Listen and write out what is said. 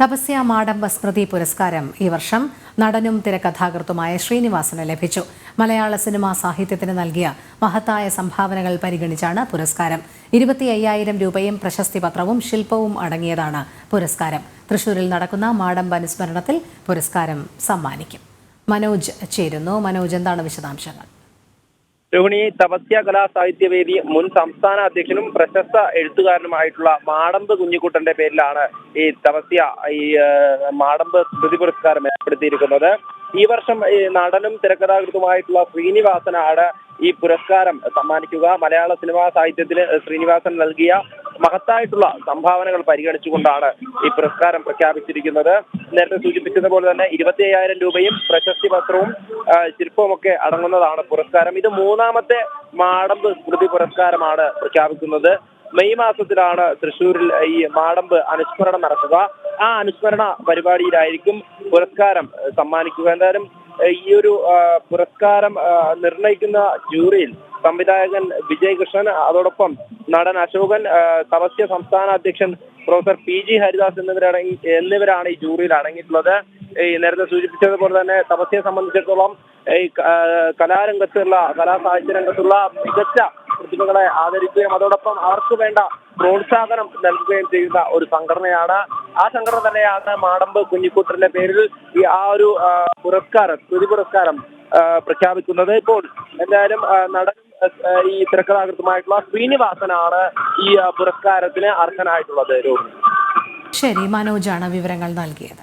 തപസ്യ മാടമ്പ സ്മൃതി പുരസ്കാരം ഈ വർഷം നടനും തിരക്കഥാകൃത്തുമായ ശ്രീനിവാസന് ലഭിച്ചു. മലയാള സിനിമാ സാഹിത്യത്തിന് നൽകിയ മഹത്തായ സംഭാവനകൾ പരിഗണിച്ചാണ് പുരസ്കാരം. ഇരുപത്തി അയ്യായിരം രൂപയും പ്രശസ്തി പത്രവും ശില്പവും അടങ്ങിയതാണ് പുരസ്കാരം. തൃശൂരിൽ നടക്കുന്ന മാടമ്പ അനുസ്മരണത്തിൽ പുരസ്കാരം സമ്മാനിക്കും. മനോജ് ചേരുന്നു. മനോജ് എന്താണ് വിശദാംശങ്ങൾ? രോഹിണി തപസ്യ കലാ സാഹിത്യവേദി മുൻ സംസ്ഥാന അധ്യക്ഷനും പ്രശസ്ത എഴുത്തുകാരനുമായിട്ടുള്ള മാടമ്പ് കുഞ്ഞിക്കുട്ടന്റെ പേരിലാണ് ഈ തപസ്യ ഈ മാടമ്പ് സ്മൃതി പുരസ്കാരം ഏർപ്പെടുത്തിയിരിക്കുന്നത്. ഈ വർഷം നടനും തിരക്കഥാകൃത്തുമായിട്ടുള്ള ശ്രീനിവാസനാണ് ഈ പുരസ്കാരം സമ്മാനിക്കുക മലയാള സിനിമാ സാഹിത്യത്തിന് ശ്രീനിവാസൻ നൽകിയ മഹത്തായിട്ടുള്ള സംഭാവനകൾ പരിഗണിച്ചുകൊണ്ടാണ് ഈ പുരസ്കാരം പ്രഖ്യാപിച്ചിരിക്കുന്നത്. നേരത്തെ സൂചിപ്പിച്ചത് പോലെ തന്നെ ഇരുപത്തി അയ്യായിരം രൂപയും പ്രശസ്തി പത്രവും ശില്പവും ഒക്കെ അടങ്ങുന്നതാണ് പുരസ്കാരം. ഇത് മൂന്നാമത്തെ മാടമ്പ് സ്മൃതി പുരസ്കാരമാണ് പ്രഖ്യാപിക്കുന്നത്. മെയ് മാസത്തിലാണ് തൃശ്ശൂരിൽ ഈ മാടമ്പ് അനുസ്മരണം നടക്കുക. ആ അനുസ്മരണ പരിപാടിയിലായിരിക്കും പുരസ്കാരം സമ്മാനിക്കുക. എന്തായാലും ഈ ഒരു പുരസ്കാരം നിർണയിക്കുന്ന ജൂറിയിൽ സംവിധായകൻ വിജയ് കൃഷ്ണൻ അതോടൊപ്പം നടൻ അശോകൻ തപസ്യ സംസ്ഥാന അധ്യക്ഷൻ പ്രൊഫസർ പി ജി ഹരിദാസ് എന്നിവരടങ്ങി എന്നിവരാണ് ഈ ജൂറിയിൽ അടങ്ങിയിട്ടുള്ളത്. ഈ നേരത്തെ സൂചിപ്പിച്ചതുപോലെ തന്നെ തപസ്യയെ സംബന്ധിച്ചിടത്തോളം ഈ കലാരംഗത്തുള്ള കലാ കലാരംഗത്തുള്ള കലാസാഹിത്യ രംഗത്തുള്ള മികച്ച പ്രതിഭകളെ ആദരിക്കുകയും അതോടൊപ്പം അവർക്ക് വേണ്ട പ്രോത്സാഹനം നൽകുകയും ചെയ്യുന്ന ഒരു സംഘടനയാണ് ആ സംഘടന തന്നെയാണ് മാടമ്പ് കുഞ്ഞിക്കുട്ടന്റെ പേരിൽ ഈ ആ ഒരു പുരസ്കാരം കൃതി പുരസ്കാരം പ്രഖ്യാപിക്കുന്നത്. ഇപ്പോൾ എന്തായാലും നടൻ ഈ തിരക്കഥാകൃത്തുമായിട്ടുള്ള ശ്രീനിവാസനാണ് ഈ പുരസ്കാരത്തിന് അർഹനായിട്ടുള്ളത്. ശരി മനോജാണ് വിവരങ്ങൾ നൽകിയത്.